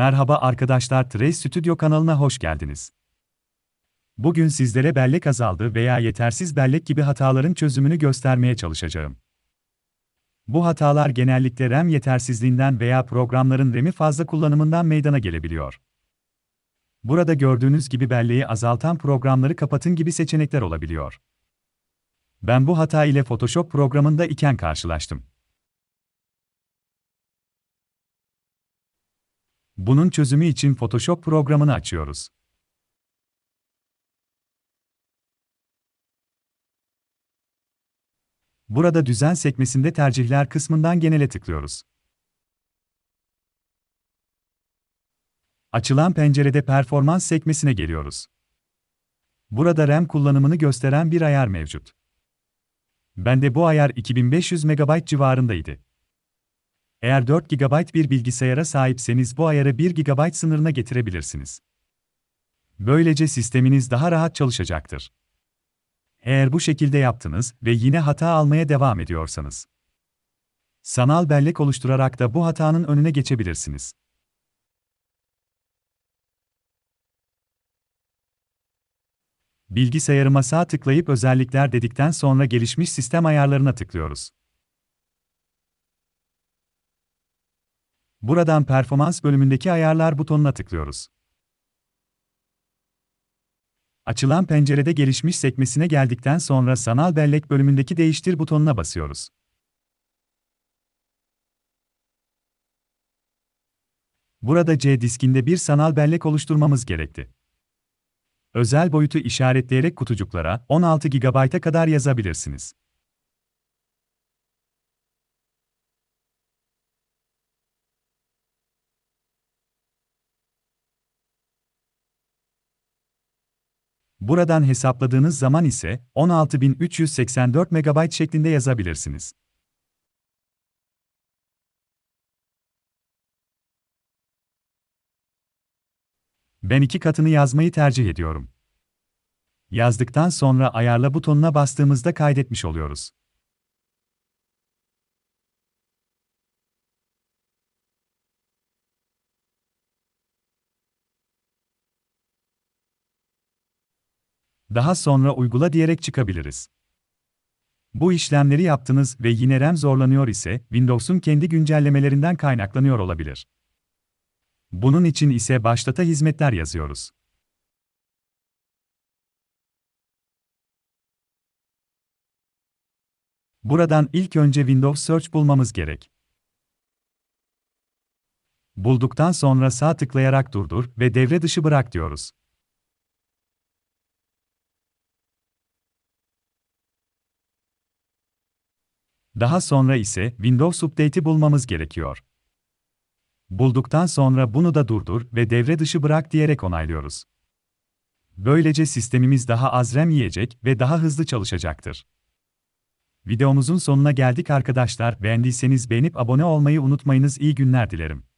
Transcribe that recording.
Merhaba arkadaşlar Trace Studio kanalına hoş geldiniz. Bugün sizlere bellek azaldı veya yetersiz bellek gibi hataların çözümünü göstermeye çalışacağım. Bu hatalar genellikle RAM yetersizliğinden veya programların RAM'i fazla kullanımından meydana gelebiliyor. Burada gördüğünüz gibi belleği azaltan programları kapatın gibi seçenekler olabiliyor. Ben bu hata ile Photoshop programında iken karşılaştım. Bunun çözümü için Photoshop programını açıyoruz. Burada düzen sekmesinde tercihler kısmından genele tıklıyoruz. Açılan pencerede performans sekmesine geliyoruz. Burada RAM kullanımını gösteren bir ayar mevcut. Bende bu ayar 2500 MB civarındaydı. Eğer 4 GB bir bilgisayara sahipseniz bu ayarı 1 GB sınırına getirebilirsiniz. Böylece sisteminiz daha rahat çalışacaktır. Eğer bu şekilde yaptınız ve yine hata almaya devam ediyorsanız, sanal bellek oluşturarak da bu hatanın önüne geçebilirsiniz. Bilgisayarıma sağ tıklayıp özellikler dedikten sonra gelişmiş sistem ayarlarına tıklıyoruz. Buradan performans bölümündeki ayarlar butonuna tıklıyoruz. Açılan pencerede gelişmiş sekmesine geldikten sonra sanal bellek bölümündeki değiştir butonuna basıyoruz. Burada C diskinde bir sanal bellek oluşturmamız gerekti. Özel boyutu işaretleyerek kutucuklara 16 GB'a kadar yazabilirsiniz. Buradan hesapladığınız zaman ise 16384 MB şeklinde yazabilirsiniz. Ben iki katını yazmayı tercih ediyorum. Yazdıktan sonra ayarla butonuna bastığımızda kaydetmiş oluyoruz. Daha sonra uygula diyerek çıkabiliriz. Bu işlemleri yaptınız ve yine RAM zorlanıyor ise Windows'un kendi güncellemelerinden kaynaklanıyor olabilir. Bunun için ise başlata hizmetler yazıyoruz. Buradan ilk önce Windows Search bulmamız gerek. Bulduktan sonra sağ tıklayarak durdur ve devre dışı bırak diyoruz. Daha sonra ise Windows Update'i bulmamız gerekiyor. Bulduktan sonra bunu da durdur ve devre dışı bırak diyerek onaylıyoruz. Böylece sistemimiz daha az RAM yiyecek ve daha hızlı çalışacaktır. Videomuzun sonuna geldik arkadaşlar. Beğendiyseniz beğenip abone olmayı unutmayınız. İyi günler dilerim.